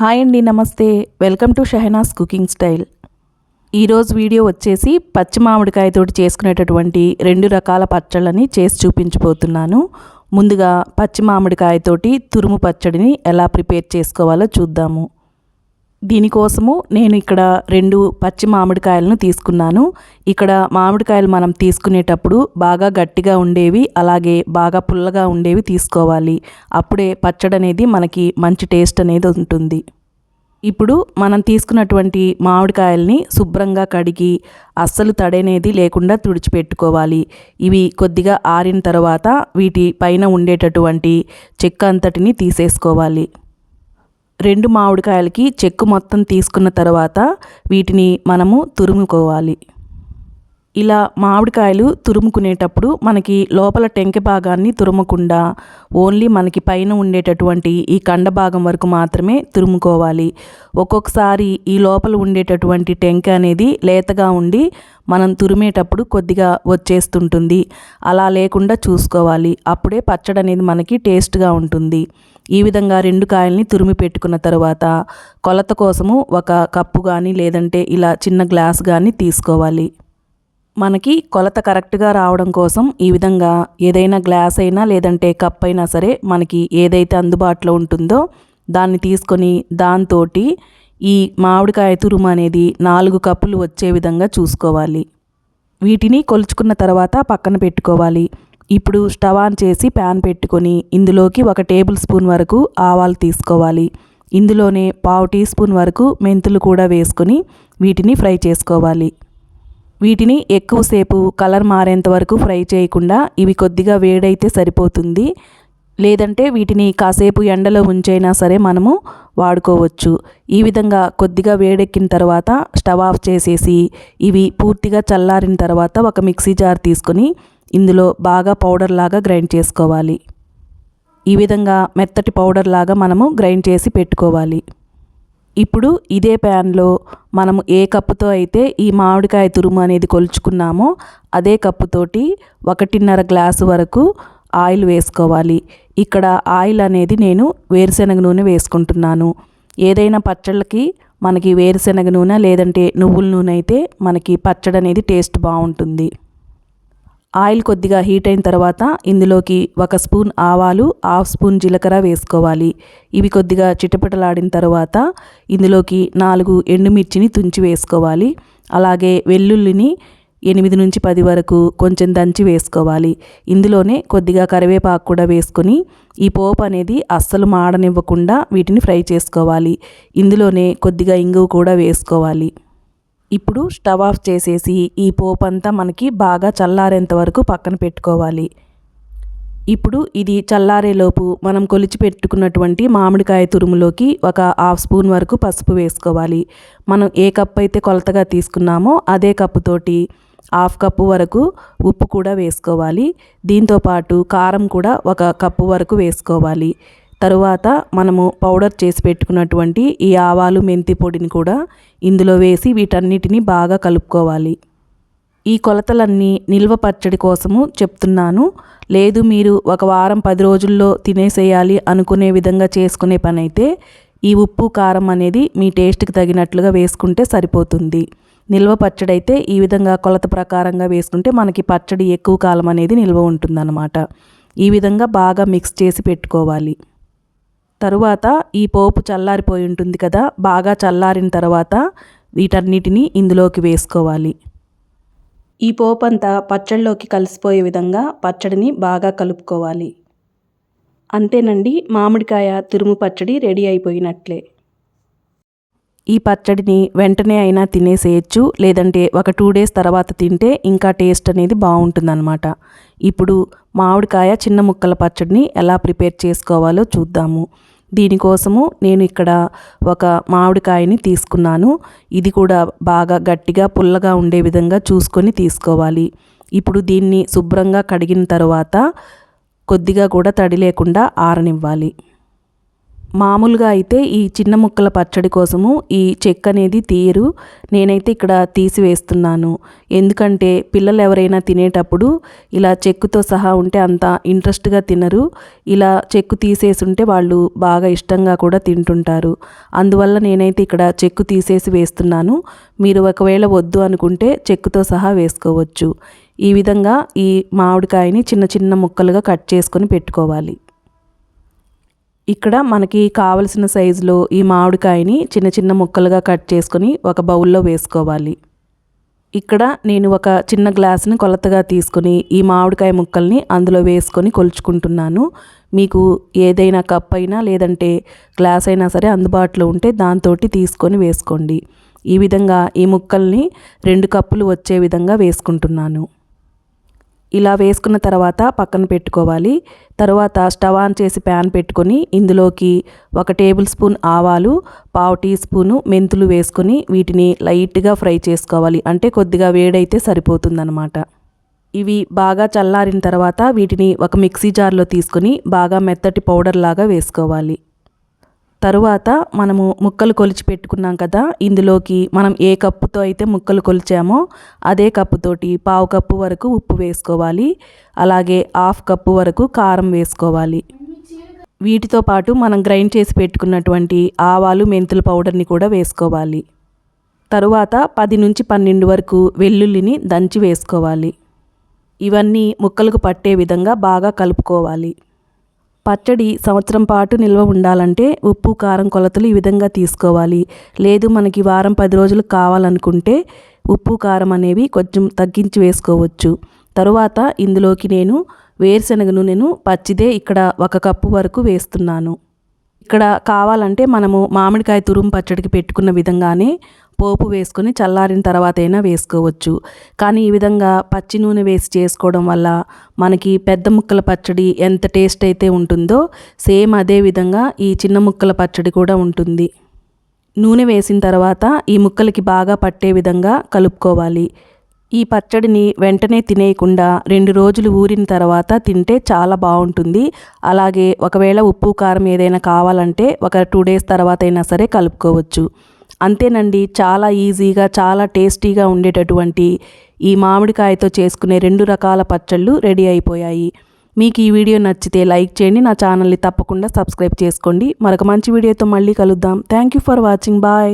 Hi అండి నమస్తే. Welcome to Shahnas cooking style. ఈరోజు వీడియో వచ్చేసి పచ్చి మామిడికాయతోటి చేసుకునేటటువంటి రెండు రకాల పచ్చళ్ళని చేసి చూపించబోతున్నాను. ముందుగా పచ్చి మామిడికాయతోటి తురుము పచ్చడిని ఎలా ప్రిపేర్ చేసుకోవాలో చూద్దాము. దీనికోసము నేను ఇక్కడ రెండు పచ్చి మామిడికాయలను తీసుకున్నాను. ఇక్కడ మామిడికాయలు మనం తీసుకునేటప్పుడు బాగా గట్టిగా ఉండేవి అలాగే బాగా పుల్లగా ఉండేవి తీసుకోవాలి. అప్పుడే పచ్చడి అనేది మనకి మంచి టేస్ట్ అనేది ఉంటుంది. ఇప్పుడు మనం తీసుకున్నటువంటి మామిడికాయల్ని శుభ్రంగా కడిగి అస్సలు తడనేది లేకుండా తుడిచిపెట్టుకోవాలి. ఇవి కొద్దిగా ఆరిన తర్వాత వీటి పైన ఉండేటటువంటి చెక్క అంతటిని తీసేసుకోవాలి. రెండు మామిడికాయలకి చెక్కు మొత్తం తీసుకున్న తర్వాత వీటిని మనము తురుముకోవాలి. ఇలా మామిడికాయలు తురుముకునేటప్పుడు మనకి లోపల టెంకె భాగాన్ని తురుమకుండా ఓన్లీ మనకి పైన ఉండేటటువంటి ఈ కండ భాగం వరకు మాత్రమే తురుముకోవాలి. ఒక్కొక్కసారి ఈ లోపల ఉండేటటువంటి టెంక అనేది లేతగా ఉండి మనం తురిమేటప్పుడు కొద్దిగా వచ్చేస్తుంటుంది. అలా లేకుండా చూసుకోవాలి. అప్పుడే పచ్చడి అనేది మనకి టేస్ట్గా ఉంటుంది. ఈ విధంగా రెండు కాయల్ని తురిమి పెట్టుకున్న తర్వాత కొలత కోసము ఒక కప్పు కానీ లేదంటే ఇలా చిన్న గ్లాస్ కానీ తీసుకోవాలి. మనకి కొలత కరెక్ట్గా రావడం కోసం ఈ విధంగా ఏదైనా గ్లాస్ అయినా లేదంటే కప్ అయినా సరే మనకి ఏదైతే అందుబాటులో ఉంటుందో దాన్ని తీసుకొని దాంతో ఈ మామిడికాయ తురుము అనేది నాలుగు కప్పులు వచ్చే విధంగా చూసుకోవాలి. వీటిని కొలుచుకున్న తర్వాత పక్కన పెట్టుకోవాలి. ఇప్పుడు స్టవ్ ఆన్ చేసి ప్యాన్ పెట్టుకొని ఇందులోకి ఒక టేబుల్ స్పూన్ వరకు ఆవాలు తీసుకోవాలి. ఇందులోనే పావు టీ స్పూన్ వరకు మెంతులు కూడా వేసుకొని వీటిని ఫ్రై చేసుకోవాలి. వీటిని ఎక్కువసేపు కలర్ మారేంత వరకు ఫ్రై చేయకుండా ఇవి కొద్దిగా వేడైతే సరిపోతుంది. లేదంటే వీటిని కాసేపు ఎండలో ఉంచైనా సరే మనము వాడుకోవచ్చు. ఈ విధంగా కొద్దిగా వేడెక్కిన తర్వాత స్టవ్ ఆఫ్ చేసేసి ఇవి పూర్తిగా చల్లారిన తర్వాత ఒక మిక్సీ జార్ తీసుకొని ఇందులో బాగా పౌడర్ లాగా గ్రైండ్ చేసుకోవాలి. ఈ విధంగా మెత్తటి పౌడర్ లాగా మనము గ్రైండ్ చేసి పెట్టుకోవాలి. ఇప్పుడు ఇదే ప్యాన్లో మనము ఏ కప్పుతో అయితే ఈ మామిడికాయ తురుము అనేది కొలుచుకున్నామో అదే కప్పుతోటి ఒకటిన్నర గ్లాసు వరకు ఆయిల్ వేసుకోవాలి. ఇక్కడ ఆయిల్ అనేది నేను వేరుశెనగ నూనె వేసుకుంటున్నాను. ఏదైనా పచ్చళ్ళకి మనకి వేరుశెనగ నూనె లేదంటే నువ్వుల నూనె అయితే మనకి పచ్చడి అనేది టేస్ట్ బాగుంటుంది. ఆయిల్ కొద్దిగా హీట్ అయిన తర్వాత ఇందులోకి ఒక స్పూన్ ఆవాలు హాఫ్ స్పూన్ జీలకర్ర వేసుకోవాలి. ఇవి కొద్దిగా చిటపటలాడిన తర్వాత ఇందులోకి నాలుగు ఎండుమిర్చిని తుంచి వేసుకోవాలి. అలాగే వెల్లుల్లిని ఎనిమిది నుంచి పది వరకు కొంచెం దంచి వేసుకోవాలి. ఇందులోనే కొద్దిగా కరివేపాకు కూడా వేసుకొని ఈ పోపు అనేది అస్సలు మాడనివ్వకుండా వీటిని ఫ్రై చేసుకోవాలి. ఇందులోనే కొద్దిగా ఇంగువ కూడా వేసుకోవాలి. ఇప్పుడు స్టవ్ ఆఫ్ చేసేసి ఈ పోపు అంతా మనకి బాగా చల్లారేంత వరకు పక్కన పెట్టుకోవాలి. ఇప్పుడు ఇది చల్లారేలోపు మనం కొలిచి పెట్టుకున్నటువంటి మామిడికాయ తురుములోకి ఒక హాఫ్ స్పూన్ వరకు పసుపు వేసుకోవాలి. మనం ఏ కప్ అయితే కొలతగా తీసుకున్నామో అదే కప్పుతోటి హాఫ్ కప్పు వరకు ఉప్పు కూడా వేసుకోవాలి. దీంతోపాటు కారం కూడా ఒక కప్పు వరకు వేసుకోవాలి. తరువాత మనము పౌడర్ చేసి పెట్టుకున్నటువంటి ఈ ఆవాలు మెంతి పొడిని కూడా ఇందులో వేసి వీటన్నిటిని బాగా కలుపుకోవాలి. ఈ కొలతలన్నీ నిల్వ పచ్చడి కోసము చెప్తున్నాను. లేదు మీరు ఒక వారం పది రోజుల్లో తినేసేయాలి అనుకునే విధంగా చేసుకునే పని అయితే ఈ ఉప్పు కారం అనేది మీ టేస్ట్కి తగినట్లుగా వేసుకుంటే సరిపోతుంది. నిల్వ పచ్చడి అయితే ఈ విధంగా కొలత ప్రకారంగా వేసుకుంటే మనకి పచ్చడి ఎక్కువ కాలం అనేది నిల్వ ఉంటుందన్నమాట. ఈ విధంగా బాగా మిక్స్ చేసి పెట్టుకోవాలి. తరువాత ఈ పోపు చల్లారిపోయి ఉంటుంది కదా బాగా చల్లారిన తర్వాత వీటన్నిటిని ఇందులోకి వేసుకోవాలి. ఈ పోపు అంతా పచ్చడిలోకి కలిసిపోయే విధంగా పచ్చడిని బాగా కలుపుకోవాలి. అంతేనండి మామిడికాయ తురుము పచ్చడి రెడీ అయిపోయినట్లే. ఈ పచ్చడిని వెంటనే అయినా తినేసేయచ్చు లేదంటే ఒక టూ డేస్ తర్వాత తింటే ఇంకా టేస్ట్ అనేది బాగుంటుందన్నమాట. ఇప్పుడు మామిడికాయ చిన్న ముక్కల పచ్చడిని ఎలా ప్రిపేర్ చేసుకోవాలో చూద్దాము. దీనికోసము నేను ఇక్కడ ఒక మామిడికాయని తీసుకున్నాను. ఇది కూడా బాగా గట్టిగా పుల్లగా ఉండే విధంగా చూసుకొని తీసుకోవాలి. ఇప్పుడు దీన్ని శుభ్రంగా కడిగిన తర్వాత కొద్దిగా కూడా తడి లేకుండా ఆరనివ్వాలి. మామూలుగా అయితే ఈ చిన్న ముక్కల పచ్చడి కోసము ఈ చెక్క అనేది తీయరు. నేనైతే ఇక్కడ తీసి వేస్తున్నాను. ఎందుకంటే పిల్లలు ఎవరైనా తినేటప్పుడు ఇలా చెక్కుతో సహా ఉంటే అంత ఇంట్రెస్ట్గా తినరు. ఇలా చెక్కు తీసేసి ఉంటే వాళ్ళు బాగా ఇష్టంగా కూడా తింటుంటారు. అందువల్ల నేనైతే ఇక్కడ చెక్కు తీసేసి వేస్తున్నాను. మీరు ఒకవేళ వద్దు అనుకుంటే చెక్కుతో సహా వేసుకోవచ్చు. ఈ విధంగా ఈ మామిడికాయని చిన్న చిన్న ముక్కలుగా కట్ చేసుకొని పెట్టుకోవాలి. ఇక్కడ మనకి కావలసిన సైజులో ఈ మామిడికాయని చిన్న చిన్న ముక్కలుగా కట్ చేసుకొని ఒక బౌల్లో వేసుకోవాలి. ఇక్కడ నేను ఒక చిన్న గ్లాసుని కొలతగా తీసుకొని ఈ మామిడికాయ ముక్కల్ని అందులో వేసుకొని కొలుచుకుంటున్నాను. మీకు ఏదైనా కప్ అయినా లేదంటే గ్లాస్ అయినా సరే అందుబాటులో ఉంటే దాంతో తీసుకొని వేసుకోండి. ఈ విధంగా ఈ ముక్కల్ని రెండు కప్పులు వచ్చే విధంగా వేసుకుంటున్నాను. ఇలా వేసుకున్న తర్వాత పక్కన పెట్టుకోవాలి. తర్వాత స్టవ్ ఆన్ చేసి ప్యాన్ పెట్టుకొని ఇందులోకి ఒక టేబుల్ స్పూన్ ఆవాలు పావు టీ స్పూను మెంతులు వేసుకొని వీటిని లైట్గా ఫ్రై చేసుకోవాలి. అంటే కొద్దిగా వేడైతే సరిపోతుందన్నమాట. ఇవి బాగా చల్లారిన తర్వాత వీటిని ఒక మిక్సీ జార్లో తీసుకొని బాగా మెత్తటి పౌడర్ లాగా వేసుకోవాలి. తరువాత మనము ముక్కలు కొలిచి పెట్టుకున్నాం కదా ఇందులోకి మనం ఏ కప్పుతో అయితే ముక్కలు కొలిచామో అదే కప్పుతోటి పావు కప్పు వరకు ఉప్పు వేసుకోవాలి. అలాగే హాఫ్ కప్పు వరకు కారం వేసుకోవాలి. వీటితో పాటు మనం గ్రైండ్ చేసి పెట్టుకున్నటువంటి ఆవాలు మెంతుల పౌడర్ని కూడా వేసుకోవాలి. తరువాత పది నుంచి పన్నెండు వరకు వెల్లుల్లిని దంచి వేసుకోవాలి. ఇవన్నీ ముక్కలకు పట్టే విధంగా బాగా కలుపుకోవాలి. పచ్చడి సంవత్సరం పాటు నిల్వ ఉండాలంటే ఉప్పు కారం కొలతలు ఈ విధంగా తీసుకోవాలి. లేదు మనకి వారం పది రోజులు కావాలనుకుంటే ఉప్పు కారం అనేవి కొంచెం తగ్గించి వేసుకోవచ్చు. తరువాత ఇందులోకి నేను వేరుశనగ నూనెను పచ్చిదే ఇక్కడ ఒక కప్పు వరకు వేస్తున్నాను. ఇక్కడ కావాలంటే మనము మామిడికాయ తురుము పచ్చడికి పెట్టుకున్న విధంగానే పోపు వేసుకొని చల్లారిన తర్వాత అయినా వేసుకోవచ్చు. కానీ ఈ విధంగా పచ్చి నూనె వేసి చేసుకోవడం వల్ల మనకి పెద్ద ముక్కల పచ్చడి ఎంత టేస్ట్ అయితే ఉంటుందో సేమ్ అదే విధంగా ఈ చిన్న ముక్కల పచ్చడి కూడా ఉంటుంది. నూనె వేసిన తర్వాత ఈ ముక్కలకి బాగా పట్టే విధంగా కలుపుకోవాలి. ఈ పచ్చడిని వెంటనే తినేయకుండా రెండు రోజులు ఊరిన తర్వాత తింటే చాలా బాగుంటుంది. అలాగే ఒకవేళ ఉప్పు కారం ఏదైనా కావాలంటే ఒక టూ డేస్ తర్వాత అయినా సరే కలుపుకోవచ్చు. అంతేనండి చాలా ఈజీగా చాలా టేస్టీగా ఉండేటటువంటి ఈ మామిడికాయతో చేసుకునే రెండు రకాల పచ్చళ్ళు రెడీ అయిపోయాయి. మీకు ఈ వీడియో నచ్చితే లైక్ చేయండి నా ఛానల్ని తప్పకుండా సబ్స్క్రైబ్ చేసుకోండి. మరొక మంచి వీడియోతో మళ్ళీ కలుద్దాం. Thank you for watching. Bye.